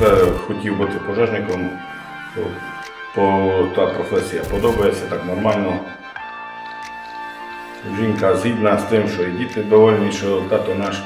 це хотів бути пожежником, то, та професія подобається так нормально. Жінка згідна з тим, що і діти довольні, що тато наш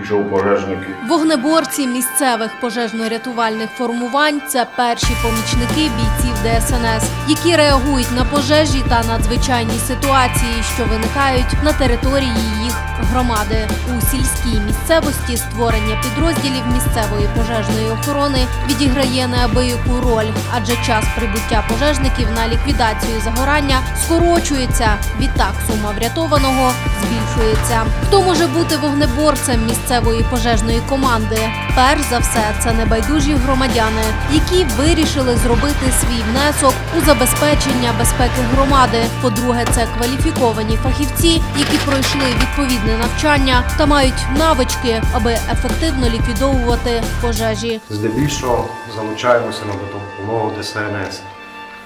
пішов в пожежники. Вогнеборці місцевих пожежно-рятувальних формувань це перші помічники бійців ДСНС, які реагують на пожежі та надзвичайні ситуації, що виникають на території їх громади. У сільській місцевості створення підрозділів місцевої пожежної охорони відіграє неабияку роль, адже час прибуття пожежників на ліквідацію загорання скорочується. Відтак сума врятованого збільшується. Хто може бути вогнеборцем місцевої пожежної команди? Перш за все, це небайдужі громадяни, які вирішили зробити свій внесок у забезпечення безпеки громади. По-друге, це кваліфіковані фахівці, які пройшли відповідне навчання та мають навички, аби ефективно ліквідовувати пожежі. Здебільшого залучаємося на допомогу ДСНС.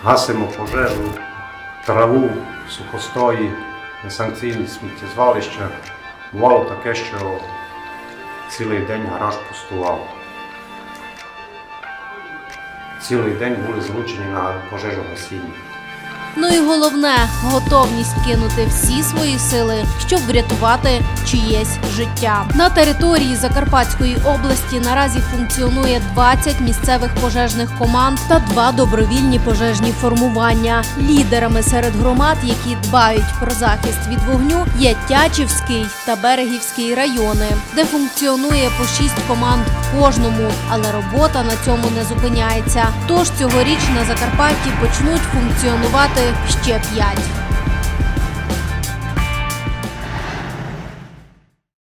Гасимо пожежу, траву, сухостої, несанкційні сміттєзвалища. Бувало таке, що цілий день гараж пустував. Цілий день були злучені на пожежу гасіння. Ну і головне готовність кинути всі свої сили, щоб врятувати чиєсь життя. На території Закарпатської області наразі функціонує 20 місцевих пожежних команд та два добровільні пожежні формування. Лідерами серед громад, які дбають про захист від вогню, є Тячівський та Берегівський райони, де функціонує по шість команд кожному, але робота на цьому не зупиняється. Тож цьогоріч на Закарпатті почнуть функціонувати ще п'ять.